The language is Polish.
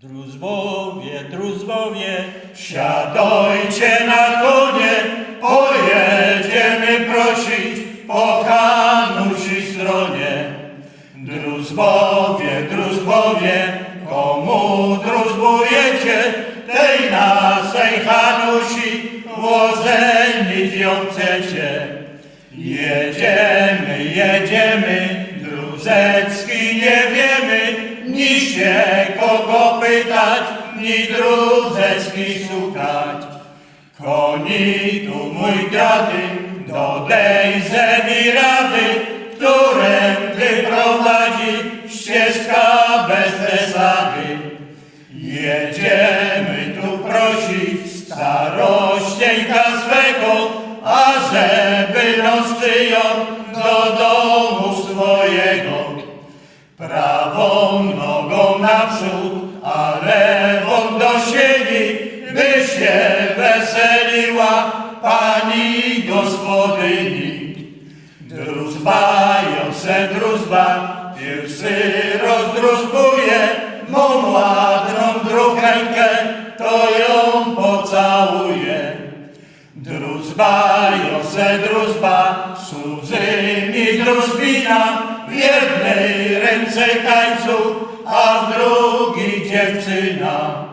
Druzbowie, druzbowie, Siadajcie na konie, pojedziemy prosić po Hanusi stronie. Druzbowie, druzbowie, komu druzbujecie, tej nasej Hanusi łozenić ją chcecie. Jedziemy, jedziemy, Druzecki ni się kogo pytać, ni Druzecki szukać. Koni tu mój dziady, do tej zemi rady, którędy prowadzi ścieżka bez zasady. Jedziemy tu prosić starościejka swego, a żeby nos przyjął do domu swojego. Nogą naprzód, a lewą do sieni, by się weseliła pani gospodyni. Druzba, se druzba, pierwszy rozdruzbuje, mą ładną druchenkę, to ją pocałuje. Druzba, se druzba, suzy mi druzbina, w jednej ręce tańcu, a w drugiej dziewczyna.